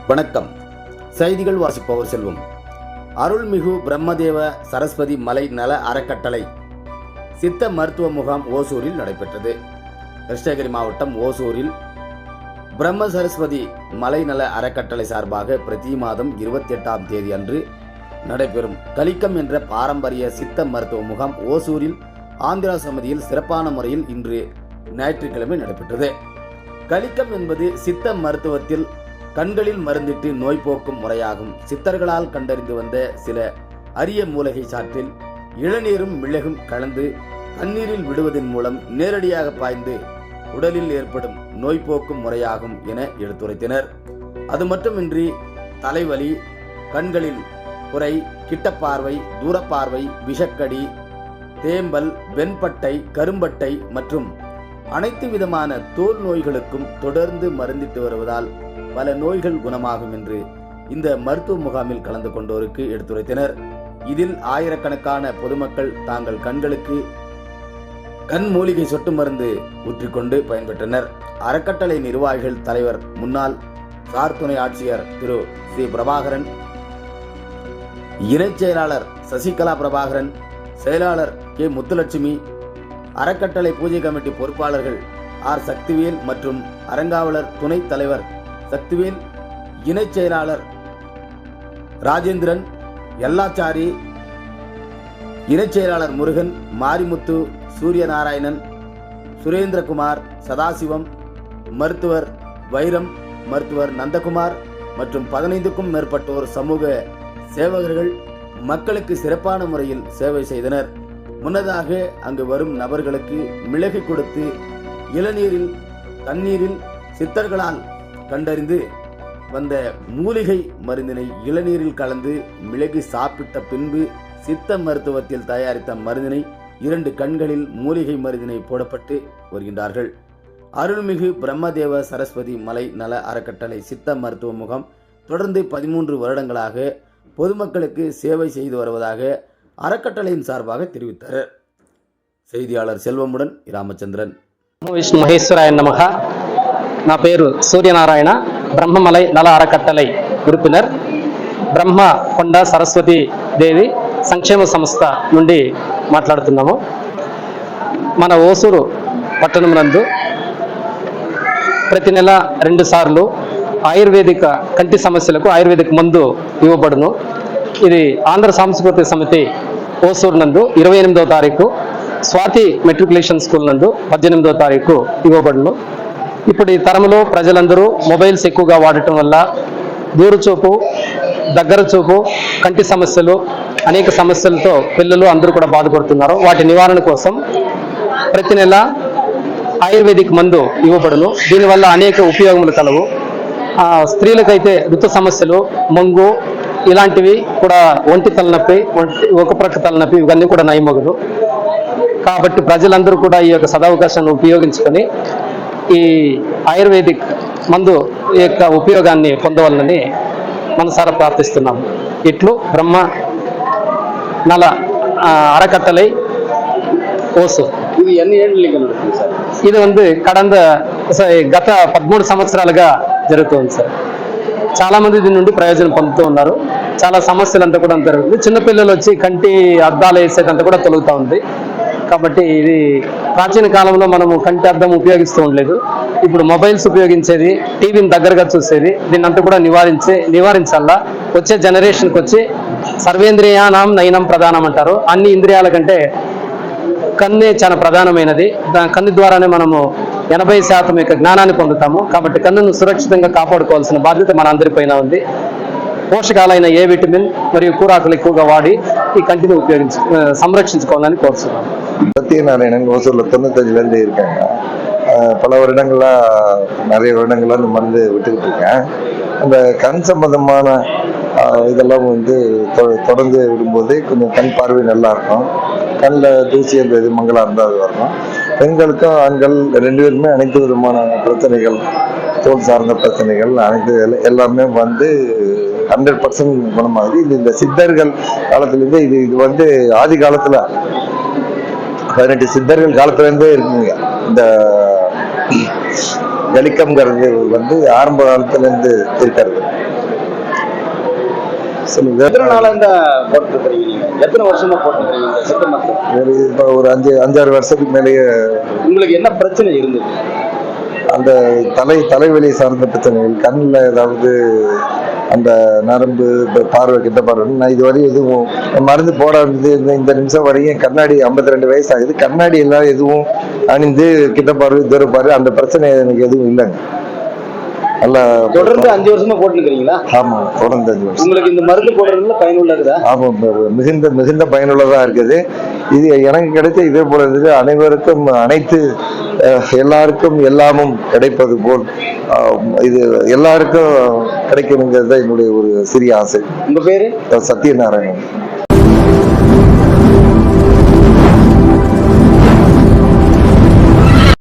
வணக்கம். செய்திகள் வாசிப்பவர் செல்வம். அருள்மிகு பிரம்மதேவ சரஸ்வதி மலை நல அறக்கட்டளை சித்த மருத்துவ முகாம் ஓசூரில் நடைபெற்றது. கிருஷ்ணகிரி மாவட்டம் ஓசூரில் பிரம்ம சரஸ்வதி மலை நல அறக்கட்டளை சார்பாக பிரதி மாதம் இருபத்தி எட்டாம் தேதி அன்று நடைபெறும் கலிக்கம் என்ற பாரம்பரிய சித்த மருத்துவ முகாம் ஓசூரில் ஆந்திரா சமிதியில் சிறப்பான முறையில் இன்று ஞாயிற்றுக்கிழமை நடைபெற்றது. கலிக்கம் என்பது சித்த மருத்துவத்தில் கண்களில் மருந்திட்டு நோய் போக்கும் முறையாகும். சித்தர்களால் கண்டறிந்து வந்த சில அரிய மூலிகை சாற்றில் இளநீரும் மிளகும் கலந்து தண்ணீரில் விடுவதன் மூலம் நேரடியாக பாய்ந்து உடலில் ஏற்படும் நோய் போக்கும் முறையாகும் என எடுத்துரைத்தனர். அது மட்டுமின்றி தலைவலி கண்களில் குறை கிட்டப்பார்வை தூரப்பார்வை விஷக்கடி தேம்பல் வெண்பட்டை கரும்பட்டை மற்றும் அனைத்து விதமான தோல் நோய்களுக்கும் தொடர்ந்து மருந்திட்டு வருவதால் பல நோய்கள் குணமாகும் என்று இந்த மருத்துவ முகாமில் கலந்து கொண்டோருக்கு எடுத்துரைத்தனர். இதில் ஆயிரக்கணக்கான பொதுமக்கள் தாங்கள் கண்களுக்கு கண் மூலிகை சொட்டு மருந்து ஊற்றிக்கொண்டு பயன்பெற்றனர். அறக்கட்டளை நிர்வாகிகள் தலைவர் முன்னாள் சார் துணை ஆட்சியர் திரு. ஸ்ரீ பிரபாகரன் இணைச் செயலாளர் சசிகலா பிரபாகரன் செயலாளர் கே. முத்துலட்சுமி அறக்கட்டளை பூஜை கமிட்டி பொறுப்பாளர்கள் ஆர். சக்திவேல் மற்றும் அறங்காவலர் துணைத் தலைவர் சக்திவேல் இணைச் செயலாளர் ராஜேந்திரன் எல்லாச்சாரி இணைச் செயலாளர் முருகன் மாரிமுத்து சூரியநாராயணன் சுரேந்திரகுமார் சதாசிவம் மருத்துவர் வைரம் மருத்துவர் நந்தகுமார் மற்றும் பதினைந்துக்கும் மேற்பட்டோர் சமூக சேவகர்கள் மக்களுக்கு சிறப்பான முறையில் சேவை செய்தனர். முன்னதாக அங்கு வரும் நபர்களுக்கு மிளகு கொடுத்து இளநீரில் தண்ணீரில் சித்தர்களால் கண்டறிந்து வந்த மூலிகை மருந்தினை இளநீரில் கலந்து மிளகு சாப்பிட்ட பின்பு சித்த மருத்துவத்தில் தயாரித்த மருந்தினை இரண்டு கண்களில் மூலிகை மருந்தினை போடப்பட்டு வருகின்றார்கள். அருள்மிகு பிரம்மதேவ சரஸ்வதி மலை நல அறக்கட்டளை சித்த மருத்துவ முகம் தொடர்ந்து பதிமூன்று வருடங்களாக பொதுமக்களுக்கு சேவை செய்து வருவதாக அறக்கட்டளையின் சார்பாக தெரிவித்தார் செய்தியாளர் செல்வமுடன் ராமச்சந்திரன் விஷ்ணு மகேஸ்வராய நமகா. నా పేరు సూర్యనారాయణ బ్రహ్మమలై నల అరకట్టలై ఉరుపునర్ బ్రహ్మ కొండ సరస్వతి దేవి సంక్షేమ సంస్థ నుండి మాట్లాడుతున్నాము. మన ఓసూరు పట్టణం నందు ప్రతి నెల రెండు సార్లు ఆయుర్వేదిక కంటి సమస్యలకు ఆయుర్వేదిక మందు ఇవ్వబడును. ఇది ఆంధ్ర సాంస్కృతిక సమితి ఓసూరు నందు ఇరవై ఎనిమిదవ తారీఖు స్వాతి మెట్రికులేషన్ స్కూల్ నందు పద్దెనిమిదవ తారీఖు ఇవ్వబడును. ఇప్పుడు ఈ తరంలో ప్రజలందరూ మొబైల్స్ ఎక్కువగా వాడటం వల్ల దూరచూపు దగ్గర చూపు కంటి సమస్యలు అనేక సమస్యలతో పిల్లలు అందరూ కూడా బాధపడుతున్నారు. వాటి నివారణ కోసం ప్రతి నెల ఆయుర్వేదిక్ మందు ఇవ్వబడును. దీనివల్ల అనేక ఉపయోగములు కలవు. స్త్రీలకైతే ఋతు సమస్యలు మంగు ఇలాంటివి కూడా ఒంటి తలనొప్పి ఒంటి ఒక ప్రక్క తలనొప్పి ఇవన్నీ కూడా నయమగులు కాబట్టి ప్రజలందరూ కూడా ఈ యొక్క సదవకాశాన్ని ఉపయోగించుకొని ఈ ఆయుర్వేదిక్ మందు యొక్క ఉపయోగాన్ని పొందవాలని మనసారా ప్రార్థిస్తున్నాము ఇట్లు బ్రహ్మ నల ఆ, అరకట్టలై ఓసు ఇది ఎన్ని ఏళ్ళు నడుస్తుంది సార్ ఇది வந்து கடந்த స- గత పదమూడు సంవత్సరాలుగా జరుగుతుంది సార్ చాలా మంది దీని నుండి ప్రయోజనం పొందుతూ ఉన్నారు చాలా సమస్యలు అంతా కూడా జరుగుతుంది చిన్నపిల్లలు వచ్చి కంటి అద్దాలు వేసేదంతా కూడా తొలుగుతూ ఉంది కాబట్టి ఇది ప్రాచీన కాలంలో మనము కంటి అద్దం ఉపయోగిస్తూ ఉండలేదు. ఇప్పుడు మొబైల్స్ ఉపయోగించేది టీవీని దగ్గరగా చూసేది దీన్ని అంతా కూడా నివారించే నివారించాలా వచ్చే జనరేషన్కి వచ్చి సర్వేంద్రియానం నయనం ప్రధానం అంటారు. అన్ని ఇంద్రియాల కంటే కన్నే చాలా ప్రధానమైనది. కన్ను ద్వారానే మనము ఎనభై శాతం యొక్క జ్ఞానాన్ని పొందుతాము. కాబట్టి కన్నును సురక్షితంగా కాపాడుకోవాల్సిన బాధ్యత మన అందరిపైన ఉంది. పోషకాలైన ఏ విటమిన్ మరియు కూరాకులు ఎక్కువగా వాడి ఈ కంటిని ఉపయోగించు సంరక్షించుకోవాలని కోరుతున్నాను சத்யநாராயணன் ஓசூர்ல தொண்ணூத்தஞ்சுல இருந்து இருக்காங்க. பல வருடங்களா நிறைய வருடங்களா இந்த மருந்து விட்டுக்கிட்டு இருக்கேன். அந்த கண் சம்பந்தமான இதெல்லாம் வந்து தொ- தொடர்ந்து விடும்போது கொஞ்சம் கண் பார்வை நல்லா இருக்கும். கண்ணில் தூசி அந்த இது மங்கலா இருந்தால் அது வரணும். பெண்களுக்கும் ஆண்கள் ரெண்டு பேருமே அனைத்து விதமான பிரச்சனைகள் தோல் சார்ந்த பிரச்சனைகள் அனைத்து எல்லாமே வந்து ஹண்ட்ரட் பர்சன்ட் குணமாகுது. இது இந்த சித்தர்கள் காலத்துலேருந்து இது இது வந்து ஆதி காலத்தில் பதினெட்டு சித்தர்கள் காலத்துல இருந்தே இருக்குங்க. இந்த கலிக்கம்ங்கிறது வந்து ஆரம்ப காலத்துல இருந்து இருக்கிறது ஒரு அஞ்சு அஞ்சாறு வருஷத்துக்கு மேலேயே உங்களுக்கு என்ன பிரச்சனை இருந்தது? அந்த தலை தலைவலி சார்ந்த பிரச்சனைகள் கண்ணில் ஏதாவது அந்த நரம்பு பார்வை கிட்ட பார்வை. நான் இது வரையும் எதுவும் மருந்து போட இருந்தது இந்த இந்த நிமிஷம் வரையும் கண்ணாடி 52 ரெண்டு வயசு ஆகுது கண்ணாடி எல்லாம் எதுவும் அணிந்து கிட்ட பார்வை தூர பார்வை அந்த பிரச்சனை எனக்கு எதுவும் இல்லைங்க. நல்லா தொடர்ந்து அஞ்சு வருஷமா போட்டு இருக்கிறீங்களா ஆமா தொடர்ந்து அஞ்சு வருஷம். உங்களுக்கு இந்த மருந்து போடுறதுல பயனுள்ளதா ஆமா மிகுந்த மிகுந்த பயனுள்ளதா இருக்குது. இது எனக்கு கிடைத்த இதே போல இது அனைவருக்கும் அனைத்து எல்லாருக்கும் எல்லாமும் கிடைப்பது போல் இது எல்லாருக்கும் கிடைக்கணுங்கிறது என்னுடைய ஒரு சிறிய ஆசை. உங்க பேரு? சத்யநாராயணன்.